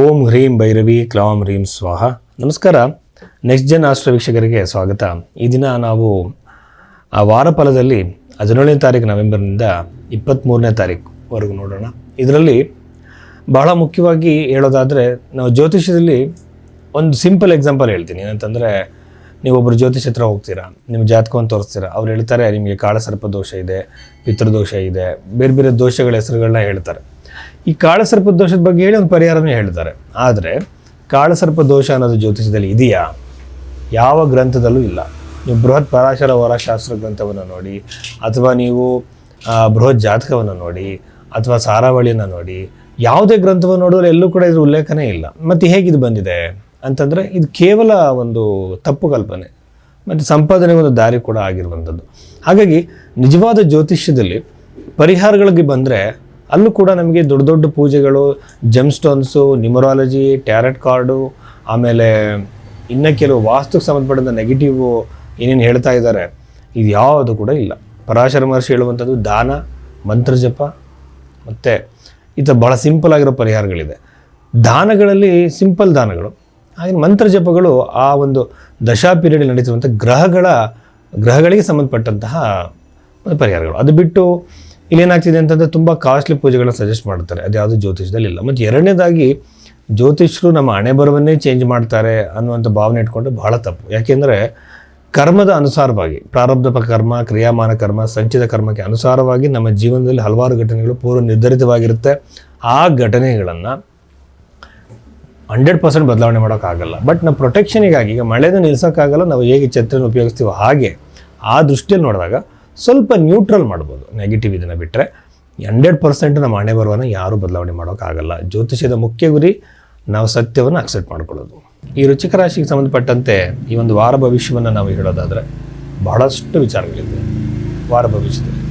ಓಂ ಹ್ರೀಂ ಭೈರವಿ, ಕ್ಲಾಂ ಹ್ರೀಂ ಸ್ವಾಹ. ನಮಸ್ಕಾರ. Next Jan astral ವೀಕ್ಷಕರಿಗೆ ಸ್ವಾಗತ. ಈ ದಿನ ನಾವು ಆ ವಾರ ಫಲದಲ್ಲಿ ಹದಿನೇಳನೇ ತಾರೀಕು ನವೆಂಬರ್ನಿಂದ ಇಪ್ಪತ್ತ್ಮೂರನೇ ತಾರೀಕುವರೆಗೂ ನೋಡೋಣ. ಇದರಲ್ಲಿ ಬಹಳ ಮುಖ್ಯವಾಗಿ ಹೇಳೋದಾದರೆ, ನಾವು ಜ್ಯೋತಿಷ್ಯದಲ್ಲಿ ಒಂದು ಸಿಂಪಲ್ ಎಕ್ಸಾಂಪಲ್ ಹೇಳ್ತೀನಿ. ಏನಂತಂದರೆ ನೀವೊಬ್ಬರು ಜ್ಯೋತಿಷ್ ಹತ್ರ ಹೋಗ್ತೀರಾ, ನಿಮ್ಮ ಜಾತಕವನ್ನು ತೋರಿಸ್ತೀರಾ, ಅವ್ರು ಹೇಳ್ತಾರೆ, ನಿಮಗೆ ಕಾಳಸರ್ಪ ದೋಷ ಇದೆ, ಪಿತೃದೋಷ ಇದೆ ಬೇರೆ ಬೇರೆ ದೋಷಗಳ ಹೆಸರುಗಳನ್ನ ಹೇಳ್ತಾರೆ. ಈ ಕಾಳಸರ್ಪ ದೋಷದ ಬಗ್ಗೆ ಹೇಳಿ ಒಂದು ಪರಿಹಾರನೇ ಹೇಳ್ತಾರೆ. ಆದರೆ, ಕಾಳಸರ್ಪ ದೋಷ ಅನ್ನೋದು ಜ್ಯೋತಿಷದಲ್ಲಿ ಇದೆಯಾ? ಯಾವ ಗ್ರಂಥದಲ್ಲೂ ಇಲ್ಲ. ನೀವು ಬೃಹತ್ ಪರಾಶರ ವರಶಾಸ್ತ್ರ ಗ್ರಂಥವನ್ನು ನೋಡಿ, ಅಥವಾ ನೀವು ಬೃಹತ್ ಜಾತಕವನ್ನು ನೋಡಿ, ಅಥವಾ ಸಾರಾವಳಿಯನ್ನು ನೋಡಿ, ಯಾವುದೇ ಗ್ರಂಥವನ್ನು ನೋಡಿದ್ರೆ ಎಲ್ಲೂ ಕೂಡ ಇದ್ರ ಉಲ್ಲೇಖನೇ ಇಲ್ಲ. ಮತ್ತು ಹೇಗಿದು ಬಂದಿದೆ? ಅಂತಂದರೆ, ಇದು ಕೇವಲ ಒಂದು ತಪ್ಪು ಕಲ್ಪನೆ. ಮತ್ತು ಸಂಪಾದನೆ ಒಂದು ದಾರಿ ಕೂಡ ಆಗಿರುವಂಥದ್ದು. ಹಾಗಾಗಿ, ನಿಜವಾದ ಜ್ಯೋತಿಷ್ಯದಲ್ಲಿ ಪರಿಹಾರಗಳಿಗೆ ಬಂದರೆ ಅಲ್ಲೂ ಕೂಡ ನಮಗೆ ದೊಡ್ಡ ದೊಡ್ಡ ಪೂಜೆಗಳು gem stones numerology tarot card ಆಮೇಲೆ ಇನ್ನು ಕೆಲವು ವಾಸ್ತುಕ್ಕೆ ಸಂಬಂಧಪಟ್ಟಂಥ ನೆಗೆಟಿವ್ ಏನೇನು ಹೇಳ್ತಾ ಇದ್ದಾರೆ, ಇದು ಯಾವುದು ಕೂಡ ಇಲ್ಲ. ಪರಾಶರ ಮಹರ್ಷಿ ಹೇಳುವಂಥದ್ದು ದಾನ ಮಂತ್ರಜಪ ಮತ್ತು ಈ ಥರ ಭಾಳ ಸಿಂಪಲ್ ಆಗಿರೋ ಪರಿಹಾರಗಳಿದೆ. ದಾನಗಳಲ್ಲಿ ಸಿಂಪಲ್ ದಾನಗಳು, ಹಾಗೆ ಮಂತ್ರ ಜಪಗಳು ಆ ಒಂದು ದಶಾ ಪೀರಿಯಡ್ ನಡೀತಿರುವಂಥ ಗ್ರಹಗಳ, ಗ್ರಹಗಳಿಗೆ ಸಂಬಂಧಪಟ್ಟಂತಹ ಪರಿಹಾರಗಳು. ಅದು ಬಿಟ್ಟು ಇಲ್ಲೇನಾಗ್ತಿದೆ ಅಂತಂದರೆ ತುಂಬ ಕಾಸ್ಟ್ಲಿ ಪೂಜೆಗಳನ್ನ ಸಜೆಸ್ಟ್ ಮಾಡ್ತಾರೆ. ಅದು ಯಾವುದು ಜ್ಯೋತಿಷದಲ್ಲಿ ಇಲ್ಲ. ಮತ್ತು ಎರಡನೇದಾಗಿ ಜ್ಯೋತಿಷರು ನಮ್ಮ ಹಣೆ ಬರವನ್ನೇ ಚೇಂಜ್ ಮಾಡ್ತಾರೆ ಅನ್ನುವಂಥ ಭಾವನೆ ಇಟ್ಕೊಂಡು ಬಹಳ ತಪ್ಪು. ಯಾಕೆಂದರೆ ಕರ್ಮದ ಅನುಸಾರವಾಗಿ ಪ್ರಾರಬ್ಧ ಕರ್ಮ, ಕ್ರಿಯಾಮಾನ ಕರ್ಮ, ಸಂಚಿತ ಕರ್ಮಕ್ಕೆ ಅನುಸಾರವಾಗಿ ನಮ್ಮ ಜೀವನದಲ್ಲಿ ಹಲವಾರು ಘಟನೆಗಳು ಪೂರ್ವ ನಿರ್ಧರಿತವಾಗಿರುತ್ತೆ. ಆ ಘಟನೆಗಳನ್ನು ಹಂಡ್ರೆಡ್ ಪರ್ಸೆಂಟ್ ಬದಲಾವಣೆ ಮಾಡೋಕ್ಕಾಗಲ್ಲ. ಬಟ್ ನಮ್ಮ ಪ್ರೊಟೆಕ್ಷನಿಗಾಗಿ ಈಗ ಮಳೆನ ನಿಲ್ಸೋಕ್ಕಾಗಲ್ಲ, ನಾವು ಹೇಗೆ ಛತ್ರನ ಉಪಯೋಗಿಸ್ತೀವೋ ಹಾಗೆ ಆ ದೃಷ್ಟಿಯಲ್ಲಿ ನೋಡಿದಾಗ ಸ್ವಲ್ಪ ನ್ಯೂಟ್ರಲ್ ಮಾಡ್ಬೋದು. ನೆಗೆಟಿವ್ ಇದನ್ನು ಬಿಟ್ಟರೆ ಹಂಡ್ರೆಡ್ ಪರ್ಸೆಂಟ್ ನಮ್ಮ ಹಣೆ ಬರುವನ್ನು ಯಾರೂ ಬದಲಾವಣೆ ಮಾಡೋಕ್ಕಾಗಲ್ಲ ಜ್ಯೋತಿಷ್ಯದ ಮುಖ್ಯ ಗುರಿ ನಾವು ಸತ್ಯವನ್ನು ಅಕ್ಸೆಪ್ಟ್ ಮಾಡ್ಕೊಳ್ಳೋದು. ಈ ರುಚಿಕ ರಾಶಿಗೆ ಸಂಬಂಧಪಟ್ಟಂತೆ ಈ ಒಂದು ವಾರ ಭವಿಷ್ಯವನ್ನು ನಾವು ಹೇಳೋದಾದರೆ ಬಹಳಷ್ಟು ವಿಚಾರಗಳಿದೆ ವಾರ ಭವಿಷ್ಯದಲ್ಲಿ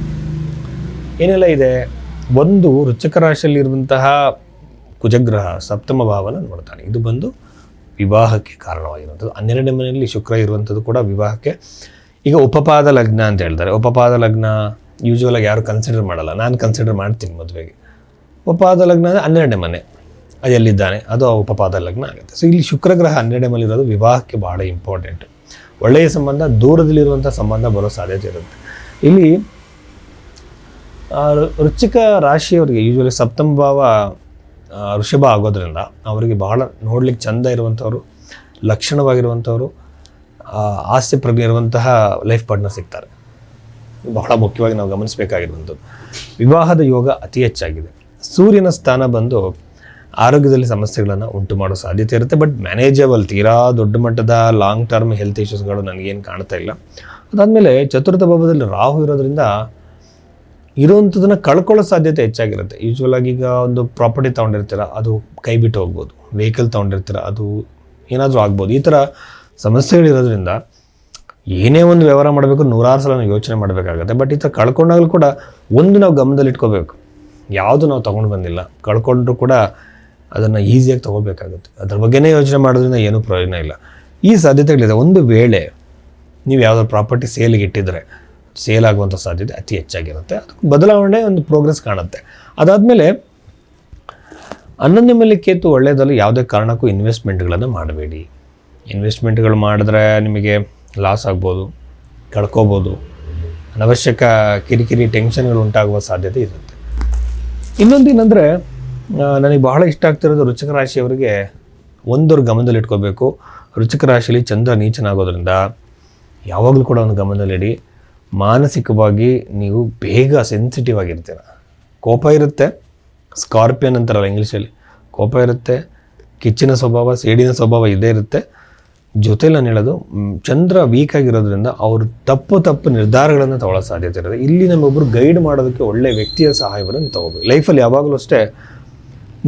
ಏನೆಲ್ಲ ಇದೆ? ಒಂದು ರುಚಕ ರಾಶಿಯಲ್ಲಿರುವಂತಹ ಕುಜಗ್ರಹ ಸಪ್ತಮ ಭಾವನ ನೋಡ್ತಾನೆ. ಇದು ಬಂದು ವಿವಾಹಕ್ಕೆ ಕಾರಣವಾಗಿರುವಂಥದ್ದು. ಹನ್ನೆರಡನೇ ಮನೆಯಲ್ಲಿ ಶುಕ್ರ ಇರುವಂಥದ್ದು ಕೂಡ ವಿವಾಹಕ್ಕೆ ಈಗ ಉಪಪಾದ ಲಗ್ನ ಅಂತ ಹೇಳ್ತಾರೆ. ಉಪಪಾದ ಲಗ್ನ ಯೂಶ್ವಲಾಗಿ ಯಾರು ಕನ್ಸಿಡರ್ ಮಾಡಲ್ಲ. ನಾನು ಕನ್ಸಿಡರ್ ಮಾಡ್ತೀನಿ ಮದುವೆಗೆ. ಉಪಪಾದ ಲಗ್ನ ಅಂದರೆ ಹನ್ನೆರಡನೇ ಮನೆ. ಅದು ಎಲ್ಲಿದ್ದಾನೆ? ಅದು ಆ ಉಪಪಾದ ಲಗ್ನ ಆಗುತ್ತೆ. ಸೊ ಇಲ್ಲಿ ಶುಕ್ರಗ್ರಹ ಹನ್ನೆರಡನೇ ಮನೆ ಇರೋದು ವಿವಾಹಕ್ಕೆ ಬಹಳ ಇಂಪಾರ್ಟೆಂಟ್ ಒಳ್ಳೆಯ ಸಂಬಂಧ ದೂರದಲ್ಲಿರುವಂಥ ಸಂಬಂಧ ಬರೋ ಸಾಧ್ಯತೆ ಇರುತ್ತೆ. ಇಲ್ಲಿ ವೃಶ್ಚಿಕ ರಾಶಿಯವರಿಗೆ ಯೂಶ್ವಲಿ ಸಪ್ತಮ ಭಾವ ಋಷಭ ಆಗೋದ್ರಿಂದ ಅವರಿಗೆ ಬಹಳ ನೋಡ್ಲಿಕ್ಕೆ ಚಂದ ಇರುವಂಥವ್ರು ಲಕ್ಷಣವಾಗಿರುವಂಥವ್ರು ಆಸ್ತಿ ಪ್ರಜ್ಞೆ ಇರುವಂತಹ ಲೈಫ್ ಪಾರ್ಟ್ನರ್ ಸಿಗ್ತಾರೆ. ಬಹಳ ಮುಖ್ಯವಾಗಿ ನಾವು ಗಮನಿಸಬೇಕಾಗಿರುವಂಥದ್ದು. ವಿವಾಹದ ಯೋಗ ಅತಿ ಹೆಚ್ಚಾಗಿದೆ. ಸೂರ್ಯನ ಸ್ಥಾನ ಬಂದು ಆರೋಗ್ಯದಲ್ಲಿ ಸಮಸ್ಯೆಗಳನ್ನು ಉಂಟು ಮಾಡೋ ಸಾಧ್ಯತೆ ಇರುತ್ತೆ. ಬಟ್ ಮ್ಯಾನೇಜಬಲ್ ತೀರಾ ದೊಡ್ಡ ಮಟ್ಟದ ಲಾಂಗ್ ಟರ್ಮ್ ಹೆಲ್ತ್ ಇಶ್ಯೂಸ್ಗಳು ನನಗೇನು ಕಾಣ್ತಾ ಇಲ್ಲ. ಅದಾದಮೇಲೆ ಚತುರ್ಥ ಭಾವದಲ್ಲಿ ರಾಹು ಇರೋದ್ರಿಂದ ಇರುವಂಥದ್ದನ್ನು ಕಳ್ಕೊಳ್ಳೋ ಸಾಧ್ಯತೆ ಹೆಚ್ಚಾಗಿರುತ್ತೆ. ಯೂಶ್ವಲ್ ಆಗಿ ಈಗ ಒಂದು ಪ್ರಾಪರ್ಟಿ ತೊಗೊಂಡಿರ್ತೀರ, ಅದು ಕೈ ಬಿಟ್ಟು ಹೋಗ್ಬೋದು. ವೆಹಿಕಲ್ ತೊಗೊಂಡಿರ್ತೀರ, ಅದು ಏನಾದರೂ ಆಗ್ಬೋದು. ಈ ಥರ ಸಮಸ್ಯೆಗಳಿರೋದ್ರಿಂದ ಏನೇ ಒಂದು ವ್ಯವಹಾರ ಮಾಡಬೇಕು, ನೂರಾರು ಸಲ ನಾವು ಯೋಚನೆ ಮಾಡಬೇಕಾಗುತ್ತೆ. ಬಟ್ ಈ ಥರ ಕಳ್ಕೊಂಡಾಗಲೂ ಕೂಡ ಒಂದು ನಾವು ಗಮನದಲ್ಲಿ ಇಟ್ಕೋಬೇಕು ಯಾವುದು ನಾವು ತೊಗೊಂಡು ಬಂದಿಲ್ಲ. ಕಳ್ಕೊಂಡ್ರೂ ಕೂಡ ಅದನ್ನು ಈಸಿಯಾಗಿ ತೊಗೋಬೇಕಾಗುತ್ತೆ. ಅದ್ರ ಬಗ್ಗೆನೇ ಯೋಚನೆ ಮಾಡೋದ್ರಿಂದ ಏನೂ ಪ್ರಯೋಜನ ಇಲ್ಲ. ಈ ಸಾಧ್ಯತೆಗಳಿದೆ. ಒಂದು ವೇಳೆ ನೀವು ಯಾವುದಾದ್ರು ಪ್ರಾಪರ್ಟಿ ಸೇಲಿಗೆ ಇಟ್ಟಿದ್ರೆ, ಸೇಲ್ ಆಗುವಂಥ ಸಾಧ್ಯತೆ ಅತಿ ಹೆಚ್ಚಾಗಿರುತ್ತೆ. ಅದಕ್ಕೆ ಬದಲಾವಣೆ ಒಂದು ಪ್ರೋಗ್ರೆಸ್ ಕಾಣುತ್ತೆ. ಅದಾದಮೇಲೆ ಹನ್ನೊಂದನೇ ಮೇಲೆ ಕೇತು ಒಳ್ಳೆಯದಲ್ಲ ಯಾವುದೇ ಕಾರಣಕ್ಕೂ ಇನ್ವೆಸ್ಟ್ಮೆಂಟ್ಗಳನ್ನು ಮಾಡಬೇಡಿ. ಇನ್ವೆಸ್ಟ್ಮೆಂಟ್ಗಳು ಮಾಡಿದ್ರೆ ನಿಮಗೆ ಲಾಸ್ ಆಗ್ಬೋದು, ಕಳ್ಕೋಬೋದು. ಅನವಶ್ಯಕ ಕಿರಿಕಿರಿ ಟೆನ್ಷನ್ಗಳು ಉಂಟಾಗುವ ಸಾಧ್ಯತೆ ಇರುತ್ತೆ. ಇನ್ನೊಂದು ಏನಂದರೆ ನನಗೆ ಬಹಳ ಇಷ್ಟ ಆಗ್ತಿರೋದು ರುಚಿಕ ರಾಶಿಯವರಿಗೆ ಒಂದವ್ರ ಗಮನದಲ್ಲಿ ಇಟ್ಕೋಬೇಕು. ರುಚಿಕ ರಾಶಿಯಲ್ಲಿ ಚಂದ್ರ ನೀಚನಾಗೋದ್ರಿಂದ ಯಾವಾಗಲೂ ಕೂಡ ಒಂದು ಗಮನದಲ್ಲಿಡಿ ಮಾನಸಿಕವಾಗಿ ನೀವು ಬೇಗ ಸೆನ್ಸಿಟಿವ್ ಆಗಿರ್ತೀರ. ಕೋಪ ಇರುತ್ತೆ ಸ್ಕಾರ್ಪಿಯನ್ ಅಂತಾರಲ್ಲ ಇಂಗ್ಲೀಷಲ್ಲಿ. ಕೋಪ ಇರುತ್ತೆ, ಕಿಚ್ಚಿನ ಸ್ವಭಾವ, ಸೇಡಿನ ಸ್ವಭಾವ ಇದೇ ಇರುತ್ತೆ. ಜೊತೆಲಿ ನಾನು ಹೇಳೋದು ಚಂದ್ರ ವೀಕ್ ಆಗಿರೋದ್ರಿಂದ ಅವರು ತಪ್ಪು ತಪ್ಪು ನಿರ್ಧಾರಗಳನ್ನು ತಗೊಳ್ಳೋ ಸಾಧ್ಯತೆ ಇರೋದು. ಇಲ್ಲಿ ನಮ್ಮೊಬ್ಬರು ಗೈಡ್ ಮಾಡೋದಕ್ಕೆ ಒಳ್ಳೆ ವ್ಯಕ್ತಿಯ ಸಹಾಯವನ್ನು ತಗೋಬೇಕು. ಲೈಫಲ್ಲಿ ಯಾವಾಗಲೂ ಅಷ್ಟೇ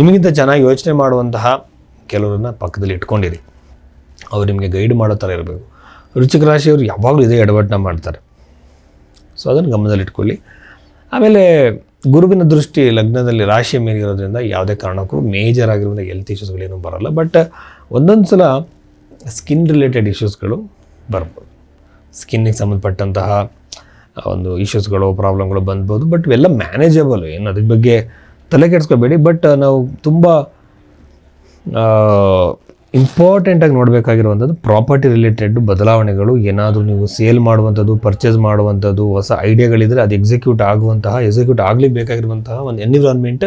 ನಿಮಗಿಂತ ಚೆನ್ನಾಗಿ ಯೋಚನೆ ಮಾಡುವಂತಹ ಕೆಲವರನ್ನ ಪಕ್ಕದಲ್ಲಿ ಇಟ್ಕೊಂಡಿರಿ. ಅವ್ರು ನಿಮಗೆ ಗೈಡ್ ಮಾಡೋ ಥರ ಇರಬೇಕು. ರುಚಿಕ ರಾಶಿಯವರು ಯಾವಾಗಲೂ ಇದೇ ಎಡವಟ್ಟನ್ನ ಮಾಡ್ತಾರೆ. ಸೊ ಅದನ್ನು ಗಮನದಲ್ಲಿಟ್ಕೊಳ್ಳಿ ಆಮೇಲೆ ಗುರುವಿನ ದೃಷ್ಟಿ ಲಗ್ನದಲ್ಲಿ ರಾಶಿಯ ಮೇಲೆ ಇರೋದ್ರಿಂದ ಯಾವುದೇ ಕಾರಣಕ್ಕೂ ಮೇಜರ್ ಆಗಿರುವಂಥ ಹೆಲ್ತ್ ಇಶ್ಯೂಸ್ಗಳೇನು ಬರೋಲ್ಲ. ಬಟ್ ಒಂದೊಂದು ಸಲ ಸ್ಕಿನ್ ರಿಲೇಟೆಡ್ ಇಶ್ಯೂಸ್ಗಳು ಬರ್ಬೋದು. ಸ್ಕಿನ್ನಿಗೆ ಸಂಬಂಧಪಟ್ಟಂತಹ ಒಂದು ಇಶ್ಯೂಸ್ಗಳು ಪ್ರಾಬ್ಲಮ್ಗಳು ಬಂದ್ಬೋದು ಬಟ್ ಇವೆಲ್ಲ ಮ್ಯಾನೇಜಬಲ್ ಏನು ಅದ್ರ ಬಗ್ಗೆ ತಲೆ ಕೆಡಿಸ್ಕೋಬೇಡಿ ಬಟ್ ನಾವು ತುಂಬ ಇಂಪಾರ್ಟೆಂಟಾಗಿ ನೋಡಬೇಕಾಗಿರುವಂಥದ್ದು ಪ್ರಾಪರ್ಟಿ ರಿಲೇಟೆಡ್ ಬದಲಾವಣೆಗಳು, ಏನಾದರೂ ನೀವು ಸೇಲ್ ಮಾಡುವಂಥದ್ದು ಪರ್ಚೇಸ್ ಮಾಡುವಂಥದ್ದು, ಹೊಸ ಐಡಿಯಾಗಳಿದ್ದರೆ ಅದು ಎಕ್ಸಿಕ್ಯೂಟ್ ಆಗುವಂತಹ ಎಕ್ಸಿಕ್ಯೂಟ್ ಆಗಲಿಕ್ಕೆ ಬೇಕಾಗಿರುವಂತಹ ಒಂದು ಎನ್ವಿರಾನ್ಮೆಂಟ್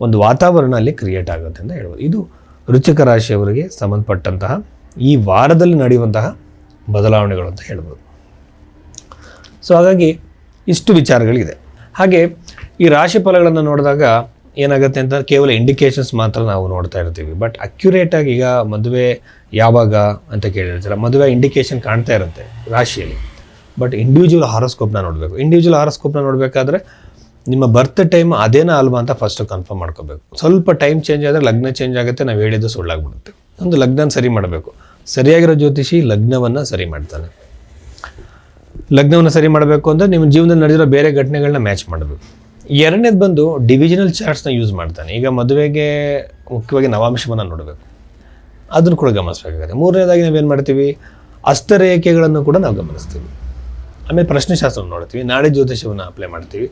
ಒಂದು ವಾತಾವರಣ ಅಲ್ಲಿ ಕ್ರಿಯೇಟ್ ಆಗುತ್ತೆ ಅಂತ ಹೇಳ್ಬೋದು. ಇದು ವೃಶ್ಚಿಕ ರಾಶಿಯವರಿಗೆ ಸಂಬಂಧಪಟ್ಟಂತಹ ಈ ವಾರದಲ್ಲಿ ನಡೆಯುವಂತಹ ಬದಲಾವಣೆಗಳು ಅಂತ ಹೇಳ್ಬೋದು. ಸೊ ಹಾಗಾಗಿ ಇಷ್ಟು ವಿಚಾರಗಳಿದೆ. ಹಾಗೆ ಈ ರಾಶಿ ಫಲಗಳನ್ನು ನೋಡಿದಾಗ ಏನಾಗುತ್ತೆ ಅಂತ ಕೇವಲ ಇಂಡಿಕೇಶನ್ಸ್ ಮಾತ್ರ ನಾವು ನೋಡ್ತಾ ಇರ್ತೀವಿ. ಬಟ್ ಅಕ್ಯುರೇಟಾಗಿ ಈಗ ಮದುವೆ ಯಾವಾಗ ಅಂತ ಕೇಳಿರ್ತೀರ? ಮದುವೆ ಇಂಡಿಕೇಶನ್ ಕಾಣ್ತಾ ಇರುತ್ತೆ ರಾಶಿಯಲ್ಲಿ. ಬಟ್ ಇಂಡಿವಿಜುವಲ್ ಹಾರೋಸ್ಕೋಪ್ನ ನೋಡಬೇಕು. ಇಂಡಿವಿಜುವಲ್ ಹಾರೋಸ್ಕೋಪ್ನ ನೋಡಬೇಕಾದ್ರೆ ನಿಮ್ಮ ಬರ್ತ್ ಟೈಮ್ ಅದೇನಾ ಅಲ್ವಾ ಅಂತ ಫಸ್ಟ್ ಕನ್ಫರ್ಮ್ ಮಾಡ್ಕೋಬೇಕು. ಸ್ವಲ್ಪ ಟೈಮ್ ಚೇಂಜ್ ಆದರೆ ಲಗ್ನ ಚೇಂಜ್ ಆಗುತ್ತೆ, ನಾವು ಹೇಳಿದ್ದು ಸುಳ್ಳಾಗ್ಬಿಡುತ್ತೆ. ಒಂದು ಲಗ್ನ ಸರಿ ಮಾಡಬೇಕು. ಸರಿಯಾಗಿರೋ ಜ್ಯೋತಿಷಿ ಲಗ್ನವನ್ನು ಸರಿ ಮಾಡ್ತಾನೆ. ಲಗ್ನವನ್ನು ಸರಿ ಮಾಡಬೇಕು ಅಂದರೆ ನಿಮ್ಮ ಜೀವನದಲ್ಲಿ ನಡೆದಿರೋ ಬೇರೆ ಘಟನೆಗಳನ್ನ ಮ್ಯಾಚ್ ಮಾಡಬೇಕು. ಎರಡನೇದು ಬಂದು ಡಿವಿಜನಲ್ ಚಾರ್ಟ್ಸ್ನ ಯೂಸ್ ಮಾಡ್ತಾನೆ. ಈಗ ಮದುವೆಗೆ ಮುಖ್ಯವಾಗಿ ನವಾಂಶವನ್ನು ನೋಡಬೇಕು. ಅದನ್ನು ಕೂಡ ಗಮನಿಸಬೇಕಾಗುತ್ತೆ. ಮೂರನೇದಾಗಿ ನಾವೇನು ಮಾಡ್ತೀವಿ? ಅಸ್ತರೇಖೆಗಳನ್ನು ಕೂಡ ನಾವು ಗಮನಿಸ್ತೀವಿ. ಆಮೇಲೆ ಪ್ರಶ್ನೆಶಾಸ್ತ್ರ ನೋಡ್ತೀವಿ. ನಾಡಿ ಜ್ಯೋತಿಷವನ್ನು ಅಪ್ಲೈ ಮಾಡ್ತೀವಿ.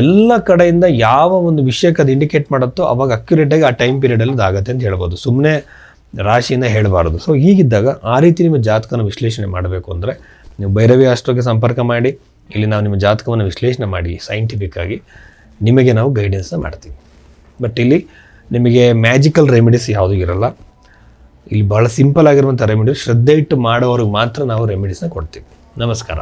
ಎಲ್ಲ ಕಡೆಯಿಂದ ಯಾವ ಒಂದು ವಿಷಯಕ್ಕೆ ಅದು ಇಂಡಿಕೇಟ್ ಮಾಡುತ್ತೋ ಅವಾಗ ಅಕ್ಯುರೇಟಾಗಿ ಆ ಟೈಮ್ ಪೀರಿಯಡಲ್ಲಿ ಆಗುತ್ತೆ ಅಂತ ಹೇಳ್ಬೋದು. ಸುಮ್ಮನೆ ರಾಶಿಯಿಂದ ಹೇಳಬಾರ್ದು. ಸೊ ಹೀಗಿದ್ದಾಗ ಆ ರೀತಿ ನಿಮ್ಮ ಜಾತಕನ ವಿಶ್ಲೇಷಣೆ ಮಾಡಬೇಕು ಅಂದರೆ ನೀವು ಭೈರವಿ ಅಷ್ಟೋಗೆ ಸಂಪರ್ಕ ಮಾಡಿ, ಇಲ್ಲಿ ನಾವು ನಿಮ್ಮ ಜಾತಕವನ್ನು ವಿಶ್ಲೇಷಣೆ ಮಾಡಿ ಸೈಂಟಿಫಿಕ್ ಆಗಿ ನಿಮಗೆ ನಾವು ಗೈಡೆನ್ಸ್ನ ಮಾಡ್ತೀವಿ. ಬಟ್ ಇಲ್ಲಿ ನಿಮಗೆ ಮ್ಯಾಜಿಕಲ್ ರೆಮಿಡೀಸ್ ಯಾವುದೂ ಇರಲ್ಲ. ಇಲ್ಲಿ ಭಾಳ ಸಿಂಪಲ್ ಆಗಿರುವಂಥ ರೆಮಿಡೀಸ್ ಶ್ರದ್ಧೆ ಇಟ್ಟು ಮಾಡೋವ್ರಿಗೆ ಮಾತ್ರ ನಾವು ರೆಮಿಡೀಸ್ನ ಕೊಡ್ತೀವಿ. ನಮಸ್ಕಾರ.